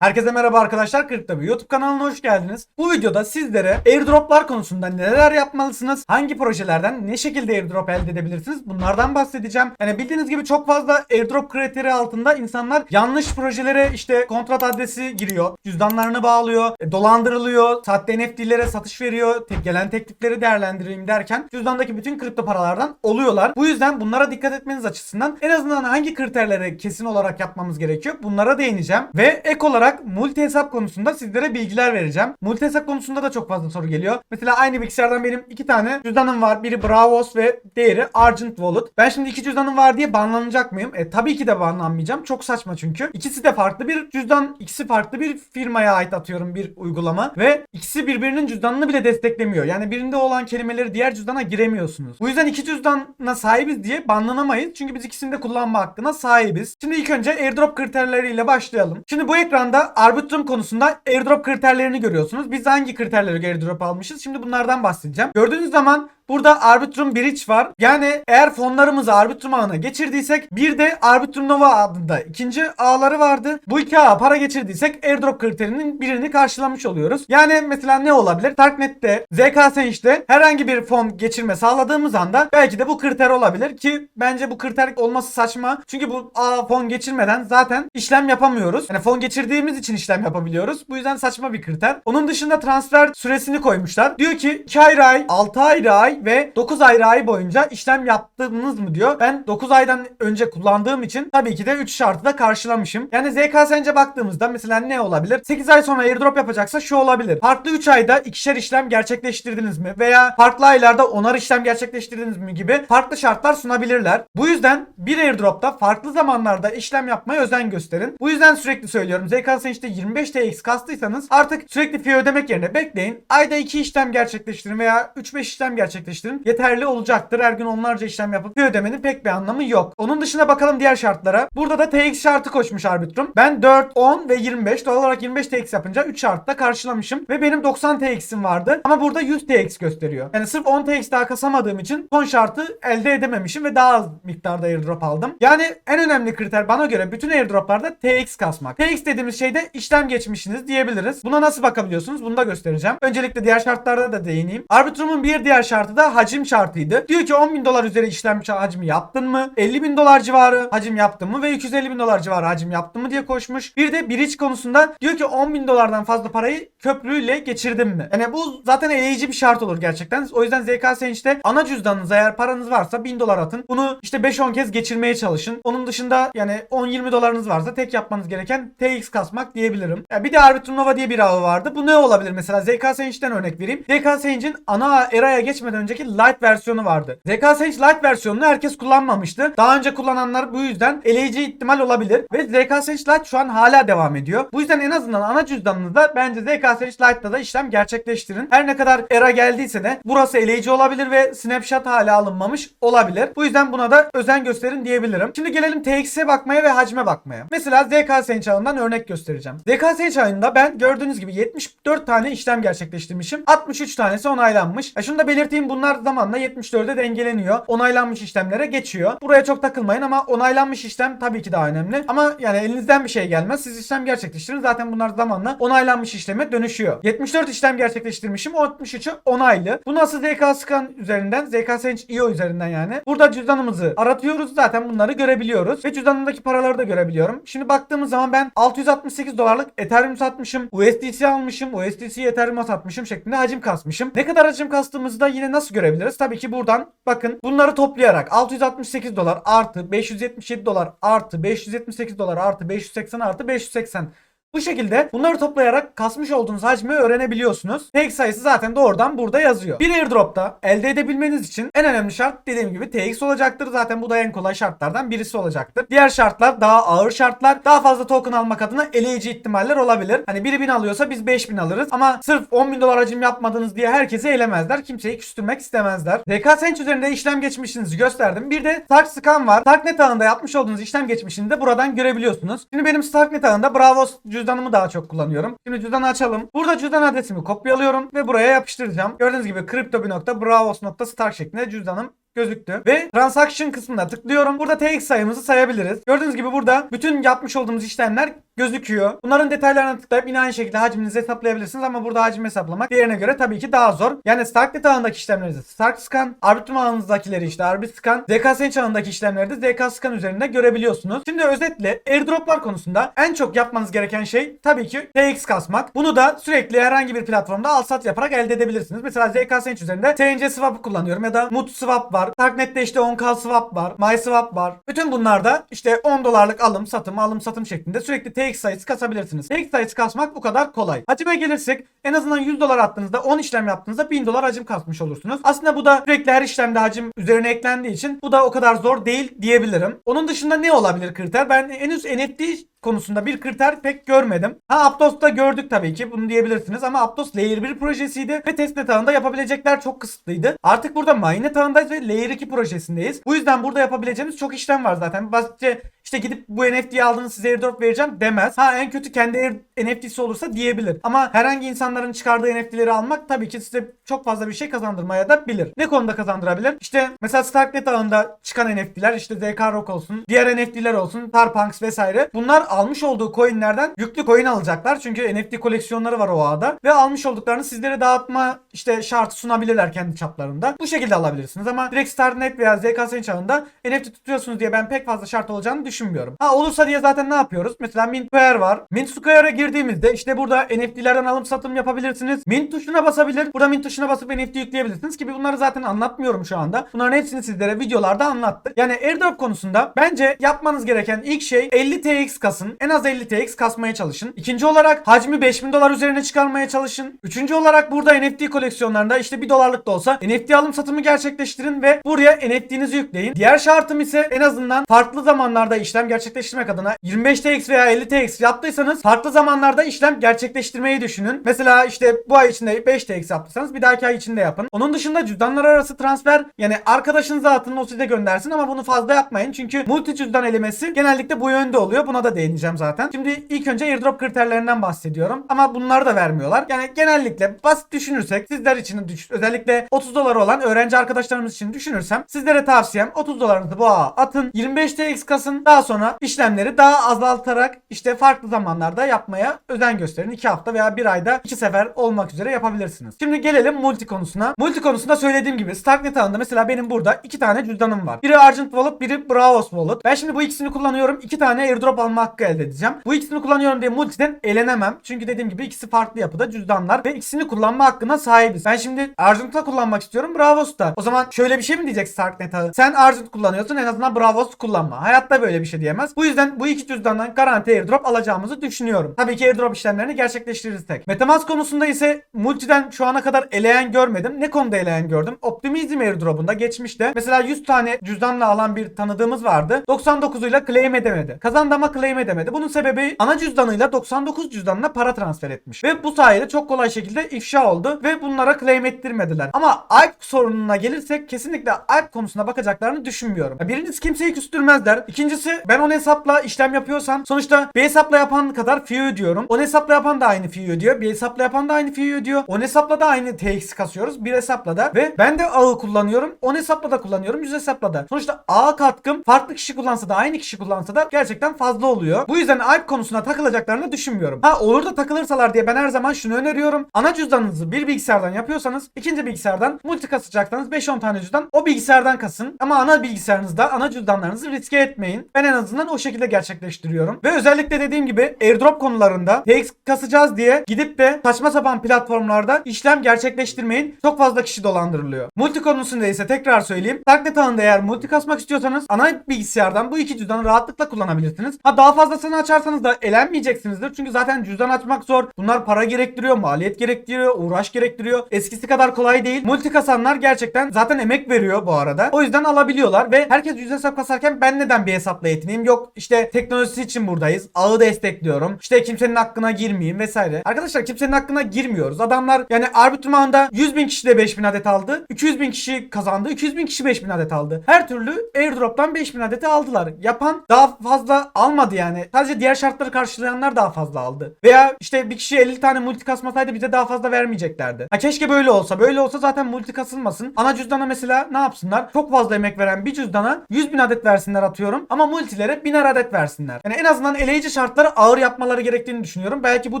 Herkese merhaba arkadaşlar Kripto Bir YouTube kanalına hoş geldiniz. Bu videoda sizlere airdroplar konusunda neler yapmalısınız, hangi projelerden ne şekilde airdrop elde edebilirsiniz bunlardan bahsedeceğim. Yani bildiğiniz gibi çok fazla airdrop kriteri altında insanlar yanlış projelere işte kontrat adresi giriyor, cüzdanlarını bağlıyor, e, dolandırılıyor, sahte NFT'lere satış veriyor, tek gelen teklifleri değerlendireyim derken cüzdandaki bütün kripto paralardan oluyorlar. Bu yüzden bunlara dikkat etmeniz açısından en azından hangi kriterlere kesin olarak yapmamız gerekiyor bunlara değineceğim. Ve ek olarak multi hesap konusunda sizlere bilgiler vereceğim. Multi hesap konusunda da çok fazla soru geliyor. Mesela aynı bilgisayardan benim iki tane cüzdanım var. Biri Bravos ve diğeri Argent Wallet. Ben şimdi iki cüzdanım var diye banlanacak mıyım? E tabii ki de banlanmayacağım. Çok saçma çünkü. İkisi de farklı bir cüzdan. ikisi farklı bir firmaya ait atıyorum bir uygulama. Ve ikisi birbirinin cüzdanını bile desteklemiyor. Yani birinde olan kelimeleri diğer cüzdana giremiyorsunuz. Bu yüzden iki cüzdana sahibiz diye banlanamayız. Çünkü biz ikisini de kullanma hakkına sahibiz. Şimdi ilk önce airdrop kriterleriyle başlayalım. Şimdi bu ekranda Arbitrum konusunda airdrop kriterlerini görüyorsunuz. Biz hangi kriterleri airdrop almışız? Şimdi bunlardan bahsedeceğim. Gördüğünüz zaman Burada Arbitrum Bridge var. Yani eğer fonlarımızı Arbitrum ağına geçirdiysek bir de Arbitrum Nova adında ikinci ağları vardı. Bu iki ağa para geçirdiysek airdrop kriterinin birini karşılamış oluyoruz. Yani mesela ne olabilir? Darknet'te, ZK Sench'te herhangi bir fon geçirme sağladığımız anda belki de bu kriter olabilir ki bence bu kriter olması saçma. Çünkü bu ağ fon geçirmeden zaten işlem yapamıyoruz. Yani fon geçirdiğimiz için işlem yapabiliyoruz. Bu yüzden saçma bir kriter. Onun dışında transfer süresini koymuşlar. Diyor ki 2 ayrı ay, 6 ayrı ve 9 ayrı ay boyunca işlem yaptınız mı diyor. Ben 9 aydan önce kullandığım için tabii ki de 3 şartı da karşılamışım. Yani ZK Sench'e baktığımızda mesela ne olabilir? 8 ay sonra airdrop yapacaksa şu olabilir. Farklı 3 ayda ikişer işlem gerçekleştirdiniz mi? Veya farklı aylarda onar işlem gerçekleştirdiniz mi gibi farklı şartlar sunabilirler. Bu yüzden bir airdropta farklı zamanlarda işlem yapmaya özen gösterin. Bu yüzden sürekli söylüyorum. ZK Sench'te 25 TX kastıysanız artık sürekli fee ödemek yerine bekleyin. Ayda 2 işlem gerçekleştirin veya 3-5 işlem gerçekleştirin. Yeterli olacaktır. Her gün onlarca işlem yapıp fee ödemenin pek bir anlamı yok. Onun dışında bakalım diğer şartlara. Burada da TX şartı koşmuş Arbitrum. Ben 4, 10 ve 25. Doğal olarak 25 TX yapınca 3 şartta karşılamışım. Ve benim 90 TX'im vardı. Ama burada 100 TX gösteriyor. Yani sırf 10 TX daha kasamadığım için son şartı elde edememişim ve daha az miktarda airdrop aldım. Yani en önemli kriter bana göre bütün airdroplarda TX kasmak. TX dediğimiz şeyde işlem geçmişiniz diyebiliriz. Buna nasıl bakabiliyorsunuz? Bunu da göstereceğim. Öncelikle diğer şartlarda da değineyim. Arbitrum'un bir diğer şartı da hacim şartıydı. Diyor ki 10 bin dolar üzeri işlem hacmi yaptın mı? 50 bin dolar civarı hacim yaptın mı? Ve 250 bin dolar civarı hacim yaptın mı diye koşmuş. Bir de bridge konusunda diyor ki 10 bin dolardan fazla parayı köprüyle geçirdin mi? Yani bu zaten eleyici bir şart olur gerçekten. O yüzden ZK Sench'te ana cüzdanınıza eğer paranız varsa 1000 dolar atın. Bunu işte 5-10 kez geçirmeye çalışın. Onun dışında yani 10-20 dolarınız varsa tek yapmanız gereken TX kasmak diyebilirim. Ya bir de Arbitrum Nova diye bir ağı vardı. Bu ne olabilir mesela? ZK Sench'ten örnek vereyim. ZK Sench'in ana eraya geçmeden önceki Lite versiyonu vardı. ZK Sench Lite versiyonunu herkes kullanmamıştı. Daha önce kullananlar bu yüzden eleyici ihtimal olabilir. Ve ZK Sench Lite şu an hala devam ediyor. Bu yüzden en azından ana cüzdanınızda bence ZK Sench Lite'da da işlem gerçekleştirin. Her ne kadar era geldiyse de burası eleyici olabilir ve snapshot hala alınmamış olabilir. Bu yüzden buna da özen gösterin diyebilirim. Şimdi gelelim TX'e bakmaya ve hacme bakmaya. Mesela ZK Sench ağından örnek göstereceğim. ZK Sench ağında ben gördüğünüz gibi 74 tane işlem gerçekleştirmişim. 63 tanesi onaylanmış. Ya şunu da belirteyim bunlar zamanla 74'e dengeleniyor. Onaylanmış işlemlere geçiyor. Buraya çok takılmayın ama onaylanmış işlem tabii ki daha önemli. Ama yani elinizden bir şey gelmez. Siz işlem gerçekleştirin. Zaten bunlar zamanla onaylanmış işleme dönüşüyor. 74 işlem gerçekleştirmişim. 63'ü onaylı. Bu nasıl ZK Scan üzerinden? ZK Sench IO üzerinden yani. Burada cüzdanımızı aratıyoruz. Zaten bunları görebiliyoruz. Ve cüzdanımdaki paraları da görebiliyorum. Şimdi baktığımız zaman ben 668 dolarlık Ethereum satmışım. USDC almışım. USDC'yi Ethereum'a satmışım şeklinde hacim kasmışım. Ne kadar hacim kastığımızı da yine nasıl görebiliriz? Tabii ki buradan bakın bunları toplayarak 668 dolar artı 577 dolar artı 578 dolar artı 580 artı 580 bu şekilde bunları toplayarak kasmış olduğunuz hacmi öğrenebiliyorsunuz. TX sayısı zaten doğrudan burada yazıyor. Bir airdropta elde edebilmeniz için en önemli şart dediğim gibi TX olacaktır. Zaten bu da en kolay şartlardan birisi olacaktır. Diğer şartlar daha ağır şartlar. Daha fazla token almak adına eleyici ihtimaller olabilir. Hani biri 1000 alıyorsa biz 5000 alırız. Ama sırf 10 bin dolar hacim yapmadınız diye herkese elemezler. Kimseyi küstürmek istemezler. ZK Sench üzerinde işlem geçmişinizi gösterdim. Bir de Stark Scan var. Starknet ağında yapmış olduğunuz işlem geçmişini de buradan görebiliyorsunuz. Şimdi benim Starknet ağında Bravos cüzdanımı daha çok kullanıyorum. Şimdi cüzdanı açalım. Burada cüzdan adresimi kopyalıyorum ve buraya yapıştıracağım. Gördüğünüz gibi crypto.bravos.star şeklinde cüzdanım gözüktü. Ve transaction kısmına tıklıyorum. Burada TX sayımızı sayabiliriz. Gördüğünüz gibi burada bütün yapmış olduğumuz işlemler gözüküyor. Bunların detaylarına tıklayıp yine aynı şekilde hacminizi hesaplayabilirsiniz ama burada hacim hesaplamak diğerine göre tabii ki daha zor. Yani Starknet ağındaki işlemlerinizi Stark Scan, Arbitrum ağınızdakileri işte Arbit Scan, ZK Sense ağındaki işlemleri de ZK Scan üzerinde görebiliyorsunuz. Şimdi özetle airdroplar konusunda en çok yapmanız gereken şey tabii ki TX kasmak. Bunu da sürekli herhangi bir platformda al sat yaparak elde edebilirsiniz. Mesela ZK üzerinde TNC Swap'ı kullanıyorum ya da Mut Swap var. Darknet'te işte 10k swap var. MySwap var. Bütün bunlarda işte 10 dolarlık alım satım alım satım şeklinde sürekli TX sayısı kasabilirsiniz. TX sayısı kasmak bu kadar kolay. Hacime gelirsek en azından 100 dolar attığınızda 10 işlem yaptığınızda 1000 dolar hacim kasmış olursunuz. Aslında bu da sürekli her işlemde hacim üzerine eklendiği için bu da o kadar zor değil diyebilirim. Onun dışında ne olabilir kriter? Ben henüz NFT konusunda bir kriter pek görmedim. Ha Aptos'ta gördük tabii ki bunu diyebilirsiniz ama Aptos Layer 1 projesiydi ve testnet ağında yapabilecekler çok kısıtlıydı. Artık burada Mainnet ağındayız ve Layer 2 projesindeyiz. Bu yüzden burada yapabileceğimiz çok işlem var zaten. Basitçe işte gidip bu NFT'yi aldığınız size airdrop vereceğim demez. Ha en kötü kendi NFT'si olursa diyebilir. Ama herhangi insanların çıkardığı NFT'leri almak tabii ki size çok fazla bir şey kazandırmaya da bilir. Ne konuda kazandırabilir? İşte mesela Starknet ağında çıkan NFT'ler işte ZK Rock olsun, diğer NFT'ler olsun, Tarpunks vesaire. Bunlar almış olduğu coinlerden yüklü coin alacaklar. Çünkü NFT koleksiyonları var o ağda. Ve almış olduklarını sizlere dağıtma işte şartı sunabilirler kendi çaplarında. Bu şekilde alabilirsiniz ama direkt Starnet veya ZK Sense ağında NFT tutuyorsunuz diye ben pek fazla şart olacağını düşünmüyorum. Ha olursa diye zaten ne yapıyoruz? Mesela Mint Square var. Mint Square'a girdiğimizde işte burada NFT'lerden alım satım yapabilirsiniz. Mint tuşuna basabilir. Burada Mint tuşuna basıp NFT yükleyebilirsiniz ki bunları zaten anlatmıyorum şu anda. Bunların hepsini sizlere videolarda anlattık. Yani airdrop konusunda bence yapmanız gereken ilk şey 50 TX kasın. En az 50 TX kasmaya çalışın. İkinci olarak hacmi 5000 dolar üzerine çıkarmaya çalışın. Üçüncü olarak burada NFT koleksiyonlarında işte 1 dolarlık da olsa NFT alım satımı gerçekleştirin ve buraya NFT'nizi yükleyin. Diğer şartım ise en azından farklı zamanlarda işlem gerçekleştirmek adına 25 TX veya 50 TX yaptıysanız farklı zamanlarda işlem gerçekleştirmeyi düşünün. Mesela işte bu ay içinde 5 TX yaptıysanız bir dahaki ay içinde yapın. Onun dışında cüzdanlar arası transfer yani arkadaşınıza atın o size göndersin ama bunu fazla yapmayın. Çünkü multi cüzdan elemesi genellikle bu yönde oluyor. Buna da değineceğim zaten. Şimdi ilk önce airdrop kriterlerinden bahsediyorum. Ama bunları da vermiyorlar. Yani genellikle basit düşünürsek sizler için düş özellikle 30 dolar olan öğrenci arkadaşlarımız için düşünürsem sizlere tavsiyem 30 dolarınızı bu ağa atın. 25 TX kasın. Daha sonra işlemleri daha azaltarak işte farklı zamanlarda yapmaya özen gösterin. 2 hafta veya 1 ayda 2 sefer olmak üzere yapabilirsiniz. Şimdi gelelim multi konusuna. Multi konusunda söylediğim gibi Starknet ağında mesela benim burada 2 tane cüzdanım var. Biri Argent Wallet, biri Bravos Wallet. Ben şimdi bu ikisini kullanıyorum. 2 tane airdrop alma hakkı elde edeceğim. Bu ikisini kullanıyorum diye multiden elenemem. Çünkü dediğim gibi ikisi farklı yapıda cüzdanlar ve ikisini kullanma hakkına sahibiz. Ben şimdi Argent'la kullanmak istiyorum. Bravos'ta. O zaman şöyle bir şey mi diyecek Starknet ağı? Sen Argent kullanıyorsun en azından Bravos kullanma. Hayatta böyle bir şey diyemez. Bu yüzden bu iki cüzdandan garanti airdrop alacağımızı düşünüyorum. Tabii ki airdrop işlemlerini gerçekleştirirsek. Metamask konusunda ise multiden şu ana kadar eleyen görmedim. Ne konuda eleyen gördüm? Optimizm airdrop'unda geçmişte mesela 100 tane cüzdanla alan bir tanıdığımız vardı. 99'uyla claim edemedi. Kazandı ama claim edemedi. Bunun sebebi ana cüzdanıyla 99 cüzdanına para transfer etmiş. Ve bu sayede çok kolay şekilde ifşa oldu ve bunlara claim ettirmediler. Ama AIP sorununa gelirsek kesinlikle AIP konusuna bakacaklarını düşünmüyorum. Birincisi kimseyi küstürmezler. İkincisi ben on hesapla işlem yapıyorsam sonuçta bir hesapla yapan kadar fee ödüyorum. On hesapla yapan da aynı fee ödüyor. Bir hesapla yapan da aynı fee ödüyor. On hesapla da aynı TX kasıyoruz. Bir hesapla da ve ben de ağı kullanıyorum. On hesapla da kullanıyorum. Yüz hesapla da. Sonuçta ağa katkım farklı kişi kullansa da aynı kişi kullansa da gerçekten fazla oluyor. Bu yüzden AIP konusuna takılacaklarını düşünmüyorum. Ha olur da takılırsalar diye ben her zaman şunu öneriyorum. Ana cüzdanınızı bir bilgisayardan yapıyorsanız ikinci bilgisayardan multi kasacaksanız 5-10 tane cüzdan o bilgisayardan kasın. Ama ana bilgisayarınızda ana cüzdanlarınızı riske etmeyin. Ben en azından o şekilde gerçekleştiriyorum. Ve özellikle dediğim gibi airdrop konularında TX kasacağız diye gidip de saçma sapan platformlarda işlem gerçekleştirmeyin. Çok fazla kişi dolandırılıyor. Multi konusunda ise tekrar söyleyeyim. Darknet ağında eğer multi kasmak istiyorsanız ana bilgisayardan bu iki cüzdanı rahatlıkla kullanabilirsiniz. Ha daha fazlasını açarsanız da elenmeyeceksinizdir. Çünkü zaten cüzdan açmak zor. Bunlar para gerektiriyor, maliyet gerektiriyor, uğraş gerektiriyor. Eskisi kadar kolay değil. Multi kasanlar gerçekten zaten emek veriyor bu arada. O yüzden alabiliyorlar ve herkes yüz hesap kasarken ben neden bir hesapla yetineyim? Yok işte teknolojisi için buradayız. Ağı destekliyorum. İşte kimsenin hakkına girmeyeyim vesaire. Arkadaşlar kimsenin hakkına girmiyoruz. Adamlar yani Arbitrum ağında 100 bin kişi de 5000 adet aldı. 200 bin kişi kazandı. 200 bin kişi 5000 adet aldı. Her türlü airdrop'tan 5000 adeti aldılar. Yapan daha fazla almadı yani. Yani sadece diğer şartları karşılayanlar daha fazla aldı. Veya işte bir kişi 50 tane multi kasmasaydı bize daha fazla vermeyeceklerdi. Ha keşke böyle olsa. Böyle olsa zaten multi kasılmasın. Ana cüzdana mesela ne yapsınlar? Çok fazla emek veren bir cüzdana 100 bin adet versinler atıyorum. Ama multilere 1000 adet versinler. Yani en azından eleyici şartları ağır yapmaları gerektiğini düşünüyorum. Belki bu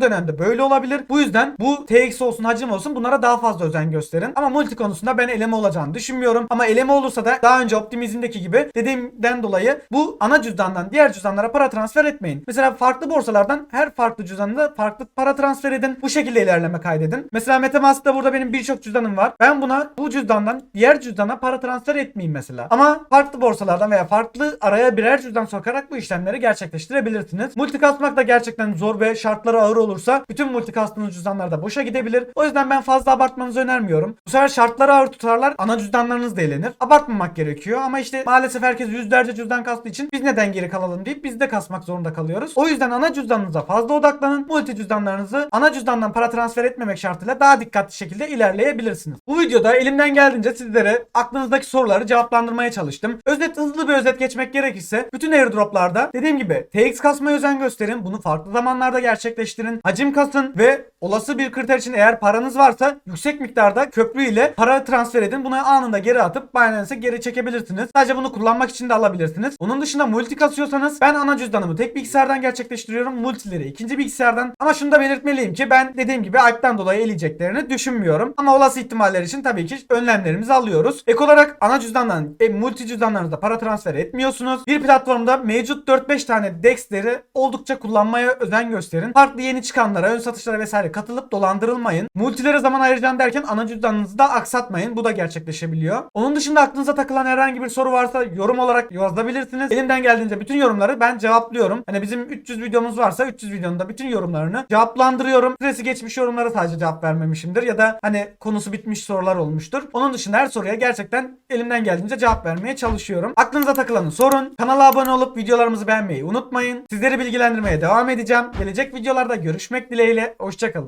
dönemde böyle olabilir. Bu yüzden bu TX olsun hacim olsun bunlara daha fazla özen gösterin. Ama multi konusunda ben eleme olacağını düşünmüyorum. Ama eleme olursa da daha önce optimizmdeki gibi dediğimden dolayı bu ana cüzdandan diğer cüzdanlara para transfer etmeyin. Mesela farklı borsalardan her farklı cüzdanında farklı para transfer edin. Bu şekilde ilerleme kaydedin. Mesela Metamask'ta burada benim birçok cüzdanım var. Ben buna bu cüzdandan diğer cüzdana para transfer etmeyeyim mesela. Ama farklı borsalardan veya farklı araya birer cüzdan sokarak bu işlemleri gerçekleştirebilirsiniz. Multi kasmak da gerçekten zor ve şartları ağır olursa bütün multi kastığınız cüzdanlar da boşa gidebilir. O yüzden ben fazla abartmanızı önermiyorum. Bu sefer şartları ağır tutarlar ana cüzdanlarınız da elenir. Abartmamak gerekiyor ama işte maalesef herkes yüzlerce cüzdan kastığı için biz neden geri kalalım deyip biz de kasmak zorunda kalıyoruz. O yüzden ana cüzdanınıza fazla odaklanın. Multi cüzdanlarınızı ana cüzdandan para transfer etmemek şartıyla daha dikkatli şekilde ilerleyebilirsiniz. Bu videoda elimden geldiğince sizlere aklınızdaki soruları cevaplandırmaya çalıştım. Özet hızlı bir özet geçmek gerekirse bütün airdroplarda dediğim gibi TX kasmaya özen gösterin. Bunu farklı zamanlarda gerçekleştirin. Hacim kasın ve olası bir kriter için eğer paranız varsa yüksek miktarda köprü ile para transfer edin. Bunu anında geri atıp Binance'e geri çekebilirsiniz. Sadece bunu kullanmak için de alabilirsiniz. Onun dışında multi kasıyorsanız ben ana cüzdanımı tek bilgisayardan gerçekleştiriyorum. Multileri ikinci bilgisayardan. Ama şunu da belirtmeliyim ki ben dediğim gibi Alp'ten dolayı eleyeceklerini düşünmüyorum. Ama olası ihtimaller için tabii ki önlemlerimizi alıyoruz. Ek olarak ana cüzdandan e, multi cüzdanlarınızda para transfer etmiyorsunuz. Bir platformda mevcut 4-5 tane DEX'leri oldukça kullanmaya özen gösterin. Farklı yeni çıkanlara, ön satışlara vesaire katılıp dolandırılmayın. Multilere zaman ayıracağım derken ana cüzdanınızı da aksatmayın. Bu da gerçekleşebiliyor. Onun dışında aklınıza takılan herhangi bir soru varsa yorum olarak yazabilirsiniz. Elimden geldiğince bütün yorumları ben cevaplıyorum. Hani bizim 300 videomuz varsa 300 videonun da bütün yorumlarını cevaplandırıyorum. Süresi geçmiş yorumlara sadece cevap vermemişimdir ya da hani konusu bitmiş sorular olmuştur. Onun dışında her soruya gerçekten elimden geldiğince cevap vermeye çalışıyorum. Aklınıza takılanı sorun. Kanala abone olup videolarımızı beğenmeyi unutmayın. Sizleri bilgilendirmeye devam edeceğim. Gelecek videolarda görüşmek dileğiyle. Hoşçakalın.